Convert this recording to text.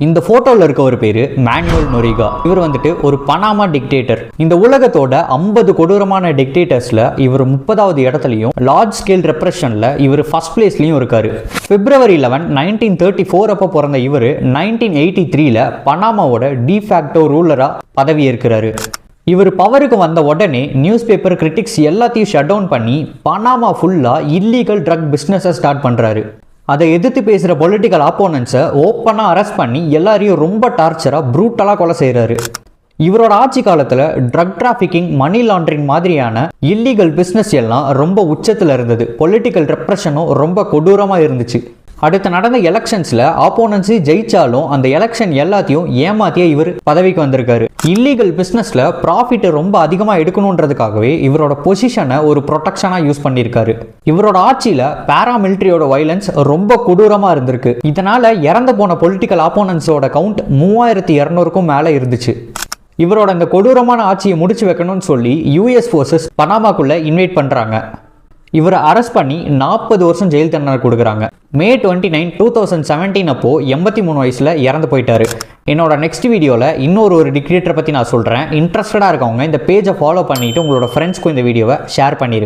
இந்த போட்டோல இருக்க ஒரு பேரு மேனுவல் நொரிகா இவர் வந்துட்டு ஒரு பனாமா டிக்டேட்டர் இந்த உலகத்தோட ஐம்பது கொடூரமான டிக்டேட்டர்ஸ்ல இவர் முப்பதாவது இடத்துலையும் லார்ஜ் ஸ்கேல் ரெப்ரஷன்ல இவர் ஃபர்ஸ்ட் பிளேஸ்லயும் இருக்காரு. February eleven nineteen thirty four அப்போ பிறந்த இவர் நைன்டீன் எயிட்டி த்ரீல பனாமாவோட டிஃபேக்டோ ரூலரா பதவி ஏற்கிறாரு இவர் பவருக்கு வந்த உடனே நியூஸ் பேப்பர் கிரிட்டிக்ஸ் எல்லாத்தையும் ஷட் டவுன் பண்ணி பனாமா ஃபுல்லாக இல்லீகல் ட்ரக் பிஸ்னஸை ஸ்டார்ட் பண்ணுறாரு அதை எதிர்த்து பேசுகிற பொலிட்டிக்கல் ஆப்போனன்ஸை ஓப்பனாக அரெஸ்ட் பண்ணி எல்லாரையும் ரொம்ப டார்ச்சராக ப்ரூட்டலாக கொலை செய்கிறாரு இவரோட ஆட்சி காலத்தில் ட்ரக் டிராஃபிக்கிங் மணி லாண்டரிங் மாதிரியான இல்லீகல் பிஸ்னஸ் எல்லாம் ரொம்ப உச்சத்தில் இருந்தது. பொலிட்டிக்கல் ரெப்ரெஷனும் ரொம்ப கொடூரமாக இருந்துச்சு. அடுத்து நடந்த எலெக்ஷன்ஸில் ஆப்போனன்ஸு ஜெயிச்சாலும் அந்த எலெக்ஷன் எல்லாத்தையும் ஏமாத்தியே இவர் பதவிக்கு வந்திருக்காரு. இல்லீகல் பிஸ்னஸில் ப்ராஃபிட் ரொம்ப அதிகமாக எடுக்கணுன்றதுக்காகவே இவரோட பொசிஷனை ஒரு ப்ரொடெக்ஷனாக யூஸ் பண்ணியிருக்காரு. இவரோட ஆட்சியில் பேராமிலிட்டரியோட வைலன்ஸ் ரொம்ப கொடூரமாக இருந்திருக்கு. இதனால் இறந்து போன பொலிட்டிக்கல் ஆப்போனன்ஸோட கவுண்ட் மூவாயிரத்தி இரநூறுக்கும் மேலே இருந்துச்சு. இவரோட இந்த கொடூரமான ஆட்சியை முடிச்சு வைக்கணும்னு சொல்லி யூஎஸ் ஃபோர்ஸஸ் பனாமாக்குள்ள இன்வைட் பண்ணுறாங்க இவரை அரெஸ்ட் பண்ணி நாற்பது வருஷம் ஜெயில் தண்டனை கொடுக்குறாங்க. May twenty nine two thousand seventeen அப்போ எண்பத்தி மூணு வயசில் இறந்து போயிட்டாரு. என்னோட நெக்ஸ்ட் வீடியோவில் இன்னொரு ஒரு டிக்டேட்டரை பற்றி நான் சொல்கிறேன் இன்ட்ரெஸ்டடாக இருக்கவங்க இந்த பேஜை ஃபாலோ பண்ணிவிட்டு உங்களோட ஃப்ரெண்ட்ஸ்க்கும் இந்த வீடியோவை ஷேர் பண்ணிடுங்க